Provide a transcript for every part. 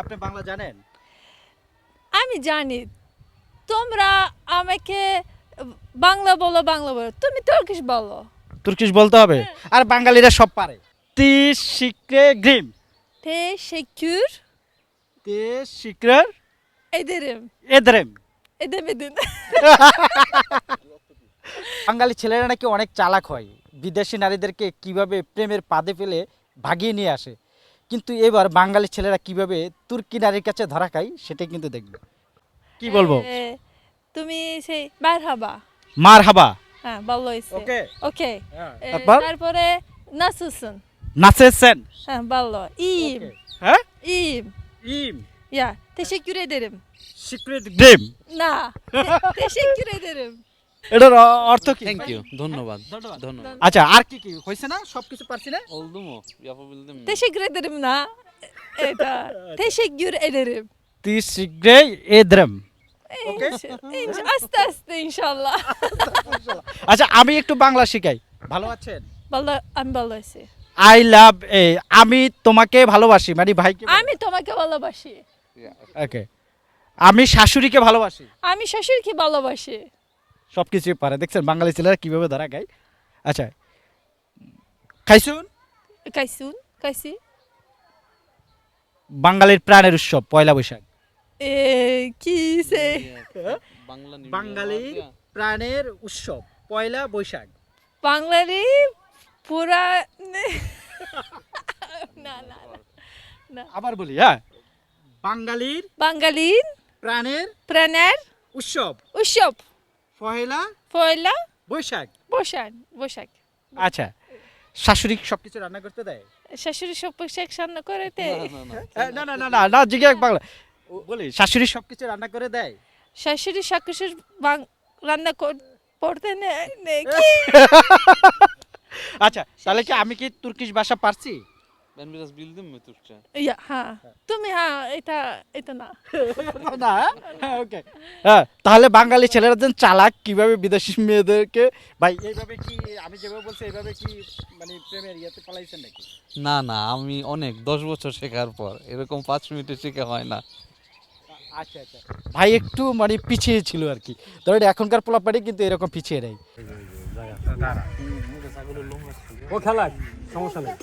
আপনি বাংলা জানেন? আমি জানি। তোমরা আমাকে বাংলা বলো বাংলা বলো। তুমি তুর্কিশ বলো। তুর্কিশ বলতে হবে? আর বাঙালিরা সব পারে। শিক্রে গ্রিম। Teşekkür শিক্রের ederim. এদরেম। Edemedin. বাঙালি ছেলেরা নাকি অনেক চালাক হয়। বিদেশি নারীদেরকে কীভাবে প্রেমের পাদে ফেলে ভাগিয়ে নিয়ে আসে। কিন্তু এবার বাঙালি ছেলেরা কীভাবে তুর্কি নারীর কাছে ধরা খাই সেটাই কিন্তু দেখবে। কি বলব? তুমি সেই মার হাবা। মার হাবা? হ্যাঁ বলো ওকে। ওকে। হ্যাঁ। তারপরে? নাসুসুন। নাসেসেন? হ্যাঁ বলো। ইম। হ্যাঁ? ইম। ইম। ইয়া তে সিকিউরিটি দেরেম। Security them. না তে সিকিউরিটি দেরেম। এটার অর্থ কি? থ্যাংক ইউ ধন্যবাদ। ধন্যবাদ। আচ্ছা আর কি কি? হয়েছে না সবকিছু পারছি না? oldu mu yapabildim mi Teşekkür ederim na. Evet, ha. teşekkür ederim. তিস শিক্রে এদরেম Okay. İnş- inş- Aste aste inşallah. আচ্ছা আমি একটু বাংলা শিখাই। ভালো আছেন? Vallahi আমি ভালো আছি। আই লাভ এ আমি তোমাকে ভালোবাসি। মানে ভাইকে আমি তোমাকে ভালোবাসি। ওকে আমি শাশুড়িকে ভালোবাসি। আমি শ্বশুরকে ভালোবাসি। সব কিছুই পারে। দেখছেন বাঙালি ছেলেরা কীভাবে ধরা খায়? আচ্ছা খাইছুন Kaysun, kaysi. বাঙালির প্রাণের উৎসব পয়লা বৈশাখ। kise. বাংলা New বাঙালির প্রাণের উৎসব পয়লা বৈশাখ। pura ne? না না না। আবার বলি হ্যাঁ। বাঙালির বাঙালির প্রাণের প্রাণের উৎসব। উৎসব। পয়লা পয়লা বৈশাখ। বৈশাখ বৈশাখ। আচ্ছা শাশুড়ি সব কিছু রান্না করতে দেয়? শাশুড়ি সব পোশাক রান্না করেতে না, না, না। না। না না জিজ্ঞাসা বাংলা। বলি শাশুড়ি সব কিছু রান্না করে দেয়? শাশুড়ি শাশুড়ি রান্না কর- করতে নেয় আচ্ছা তাহলে কি আমি কি তুর্কিশ ভাষা পারছি? Ben biraz bildim mi Türkçe? ইয়া হ্যাঁ তুমি হ্যাঁ এটা এটা না. না হ্যাঁ? ওকে হ্যাঁ তাহলে বাঙালি ছেলেরা যেন চালাক কীভাবে বিদেশি মেয়েদেরকে ভাই এইভাবে কি আমি যেভাবে বলছি এইভাবে কি মানে প্রেমের ইয়েতে পালাইছেন নাকি? না না আমি অনেক দশ বছর শেখার পর এরকম পাঁচ মিনিটে শেখা হয় না। আচ্ছা আচ্ছা। ভাই একটু মানে পিছিয়ে ছিল আর কি। ধরেন এখনকার পোলাপাড়ি কিন্তু এরকম পিছিয়ে নেই। ও খেলাক সমস্যা নেই।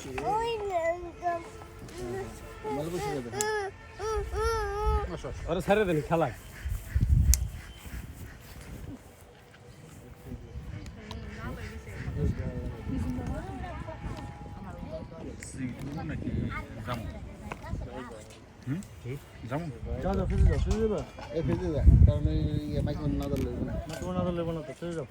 ওরা ছেড়ে দেন খেলাক যাও যাও ফিরে যাও ফিরে যাও এ ফেলে দেয় কারণ মাইক্রোফোন না ধরলে না। তোমার না ধরলে না তো ফিরে যাও